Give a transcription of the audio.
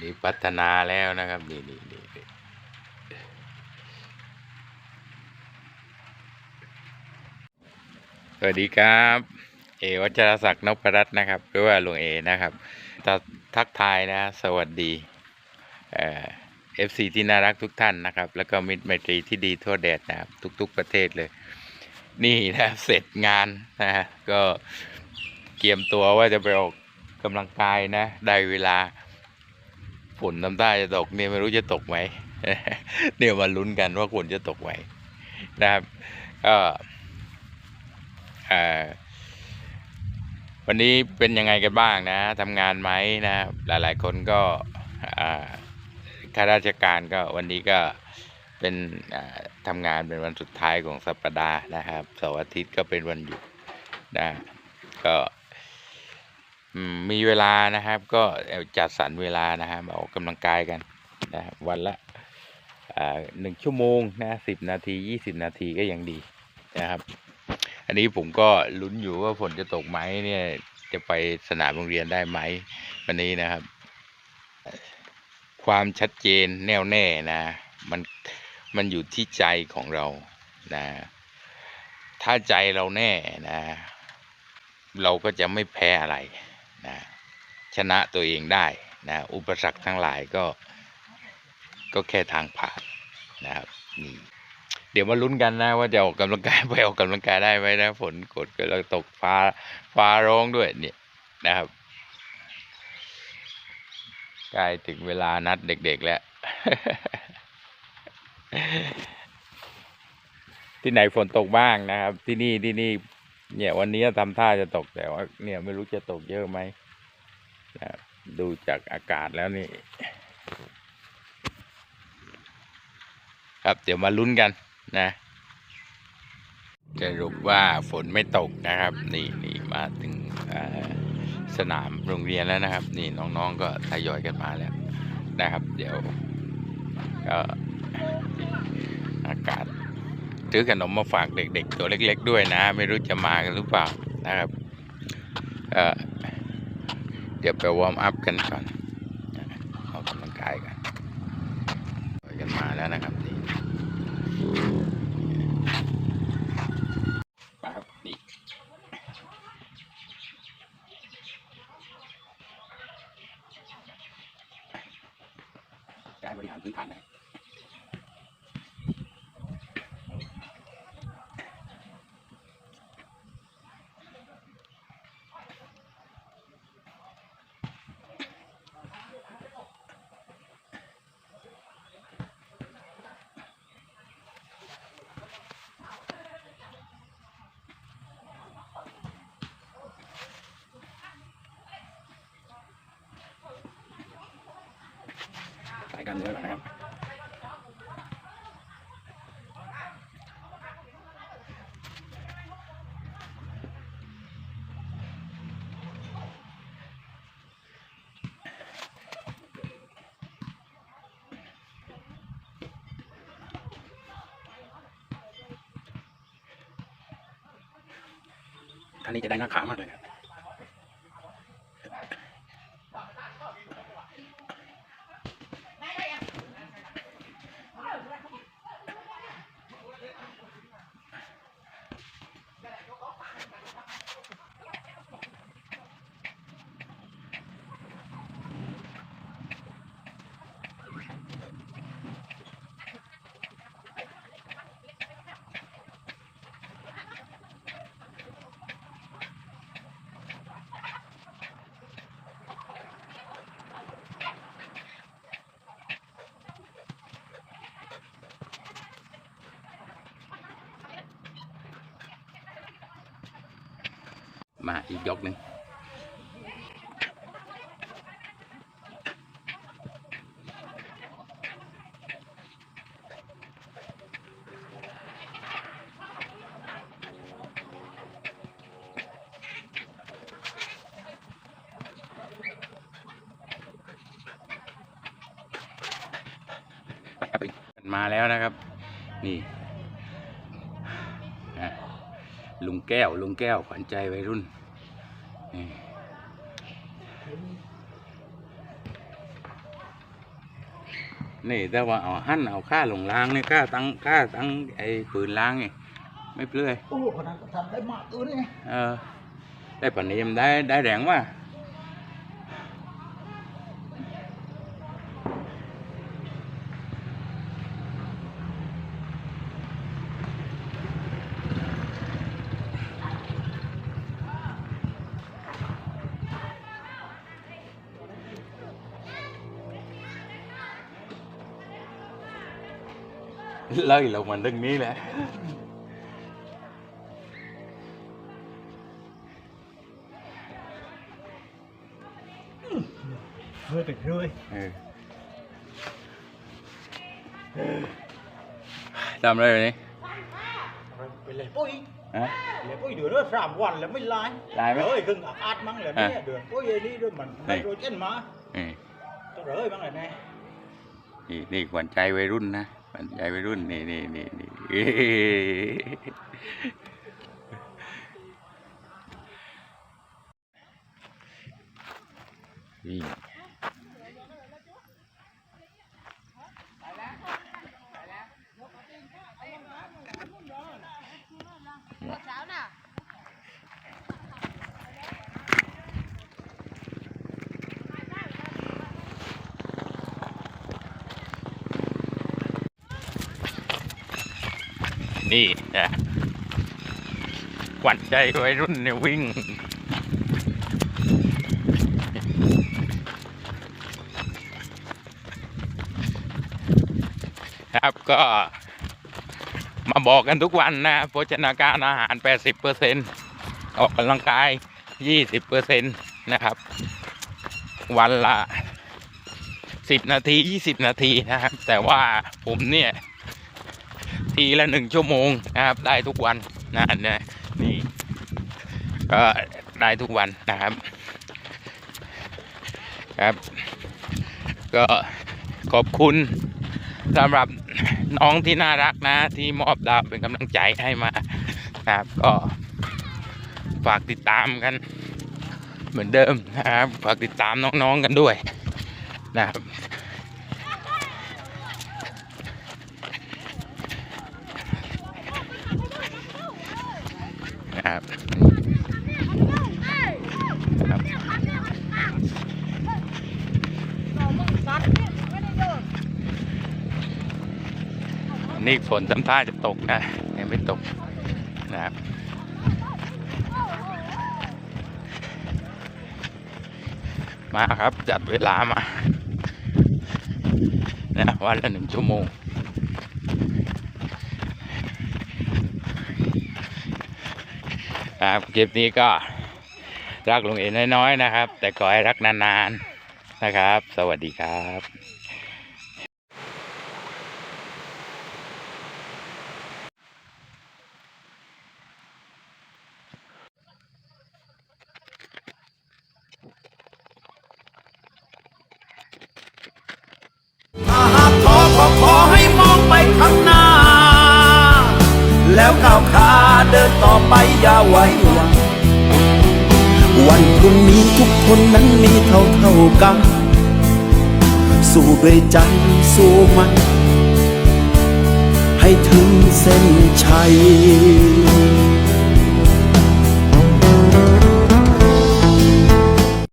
นี่พัฒนาแล้วนะครับนี่นี่นี่สวัสดีครับ เอวัชรศักดิ์นพรัตน์นะครับ หรือว่าหลวงเอนะครับทักทักทายนะ สวัสดีเอฟซีที่น่ารักทุกท่านนะครับ แล้วก็มิตรไมตรีที่ดีทั่วแดดนะครับ ทุก ๆประเทศเลย นี่นะเสร็จงานนะฮะก็เตรียมตัวว่าจะไปออกกำลังกายนะ ได้เวลา ฝนน้ำใต้จะตกเนี่ยไม่รู้จะตกไหมเนี่ยมาลุ้นกันว่าฝนจะตกไหมนะครับก็วันนี้เป็นยังไงกันบ้างนะทำงานไหมนะหลายๆคนก็ข้าราชการก็วันนี้ก็เป็นทำงานเป็นวันสุดท้ายของสัปดาห์นะครับเสาร์อาทิตย์ก็เป็นวันหยุดนะก็ มีเวลานะครับ ก็จัดสรรเวลานะครับออกกำลังกายกันนะวันละหนึ่งชั่วโมงนะสิบนาทียี่สิบนาทีก็ยังดีนะครับ อันนี้ผมก็ลุ้นอยู่ว่าฝนจะตกไหมเนี่ยจะไปสนามโรงเรียนได้ไหมวันนี้นะครับ ความชัดเจนแน่วแน่นะ มันมันอยู่ที่ใจของเรานะถ้าใจเราแน่นะ เราก็จะไม่แพ้อะไร นะชนะตัวเองได้นะอุปสรรคทั้งหลายก็ก็แค่ทางผ่านนะครับนี่เดี๋ยวมาลุ้นกันนะว่าจะออกกำลังกายไปออกกำลังกายได้ไหมนะฝนกดก็แล้วตกฟ้าฟ้าร้องด้วยเนี่ยนะครับใกล้ถึงเวลานัดเด็กๆแล้ว ที่ไหนฝนตกบ้างนะครับ ที่นี่ที่นี่ เนี่ยวันนี้ทำท่าจะตกแต่ว่าเนี่ยไม่รู้จะตกเยอะไหมนะดูจากอากาศแล้วนี่ ครับเดี๋ยวมาลุ้นกันนะสรุปว่าฝนไม่ตกนะครับ นี่นี่มาถึงสนามโรงเรียนแล้วนะครับ นี่น้องๆก็ทยอยกันมาแล้วนะครับ เดี๋ยวก็อากาศ ซื้อขนมมาฝากเด็ก ๆ ตัวเล็ก ๆ ด้วยนะ ไม่รู้จะมากันหรือเปล่านะครับเเดี๋ยวไปวอร์มอัพกันก่อนออกกำลังกายกันทยอยกันมาแล้วนะครับนี่ ครับนี่การบริหารพื้นฐานนะสาย การเมืองนะครับท่านนี้จะได้หน้าขามากเลยนะ มาอีกยกหนึ่งมาแล้วนะครับ นี่อะลุงแก้ว ลุงแก้วขวัญใจวัยรุ่น นี่นี่แต่ว่าเอาหั่นเอาค่าลงล้างนี่ค่าตั้งค่าตั้งไอ้ปืนล้างนี่ไม่เปลือยโอ้คนนั้นก็ทำได้มากตัวนี่เออได้ปานนี้มันได้ได้แรงว่า เลยลงมันเรื่องนี้แหละเรื่อยไปเรื่อยเออทำอะไรอยู่นี่ไปเลยปุ้ยฮะเลยปุ้ยเดือดด้วยสามวันแล้วไม่ลายลายไหมเอ้ยครึ่งอัดอัดมั้งเลยเนี่ยอะเดือดปุ้ยไอ้นี่ด้วยมันไหนไนโตรเจนมานี่ต้องเอ้ยมั้งเลยแน่นี่นี่ขวัญใจวัยรุ่นนะ ขวัญใจวัยรุ่นนี่นี่นี่นี่นี่ นี่นะขวัญใจวัยรุ่นเนี่ยวิ่ง ครับก็ มาบอกกันทุกวันนะโภชนาการอาหาร 80%ออกกำลังกาย 20%นะครับ วันละ 10 นาที 20 นาทีนะครับ แต่ว่าผมเนี่ย ทีละหนึ่งชั่วโมงนะครับ ได้ทุกวันนะเนี่ยนี่ก็ได้ทุกวันนะครับครับ ก็ขอบคุณสำหรับน้องที่น่ารักนะ ที่มอบดาวเป็นกำลังใจให้มานะครับ ก็ฝากติดตามกันเหมือนเดิมนะครับ ฝากติดตามน้องๆกันด้วยนะครับ นี่ฝนทำท่าจะตกนะยังไม่ตกนะครับมาครับ จัดเวลามานะวันละหนึ่งชั่วโมง ครับคลิปนี้ก็รักลุงเอ็นน้อยๆนะครับ แต่ขอให้รักนานๆนะครับ สวัสดีครับขอให้มองไปข้างหน้า แล้วก้าวขา เดินต่อไปอย่าไว้วังวันพรุ่งนี้ทุกคนนั้นมีเท่าเท่ากัน สู้ด้วยใจสู้มัน ให้ถึงเส้นชัย